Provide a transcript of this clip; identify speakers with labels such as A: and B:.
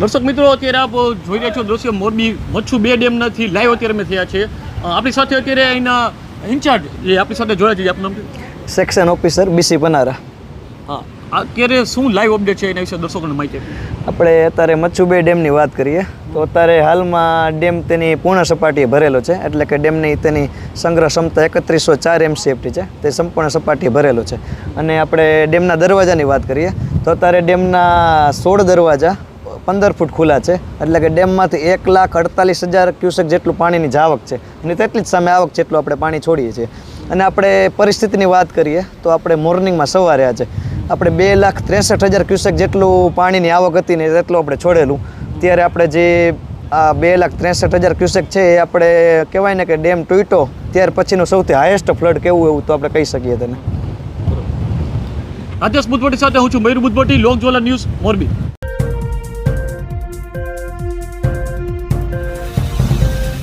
A: દર્શક મિત્રો અત્યારે આપ જોઈ રહ્યા છો દ્રશ્ય મોરબી મચ્છુ બે ડેમનાથી લાઈવ અત્યારે અમે થયા છે આપણી સાથે અત્યારે અહીંના ઇન્ચાર્જ જે આપણી સાથે જોડાયા છે આપનું નામ
B: સેક્શન ઓફિસર બીસી પનારા
A: હા અત્યારે શું લાઈવ અપડેટ છે એના વિશે દર્શકોને માહિતી
B: આપણે અત્યારે મચ્છુ બે ડેમની વાત કરીએ તો અત્યારે હાલમાં ડેમ તેની પૂર્ણ સપાટીએ ભરેલો છે એટલે કે ડેમની તેની સંગ્રહ ક્ષમતા એકત્રીસો ચાર એમસીએફટી છે તે સંપૂર્ણ સપાટીએ ભરેલો છે. અને આપણે ડેમના દરવાજાની વાત કરીએ તો અત્યારે ડેમના સોળ દરવાજા પંદર ફૂટ ખુલ્લા છે. એટલે કે ડેમમાંથી એક લાખ અડતાલીસ હજાર ક્યુસેક જેટલું પાણીની આવક છે. અને તેટલી જ સામે આવક જેટલું આપણે પાણી છોડીએ છીએ. અને આપણે પરિસ્થિતિની વાત કરીએ તો આપણે મોર્નિંગમાં સવારે આજે આપણે બે લાખ ત્રેસઠ હજાર ક્યુસેક જેટલું પાણીની આવક હતી ને એટલું આપણે છોડેલું. ત્યારે આપણે જે આ બે લાખ ત્રેસઠ હજાર ક્યુસેક છે એ આપણે કહેવાય ને કે ડેમ તૂટ્યો, ત્યાર પછીનું સૌથી હાઈએસ્ટ ફ્લડ કેવું એવું તો આપણે કહી શકીએ તેને.
A: રાજેશ બુદ્ધવટી સાથે હું છું મયુર બુદ્ધવટી લોક ન્યૂઝ મોરબી.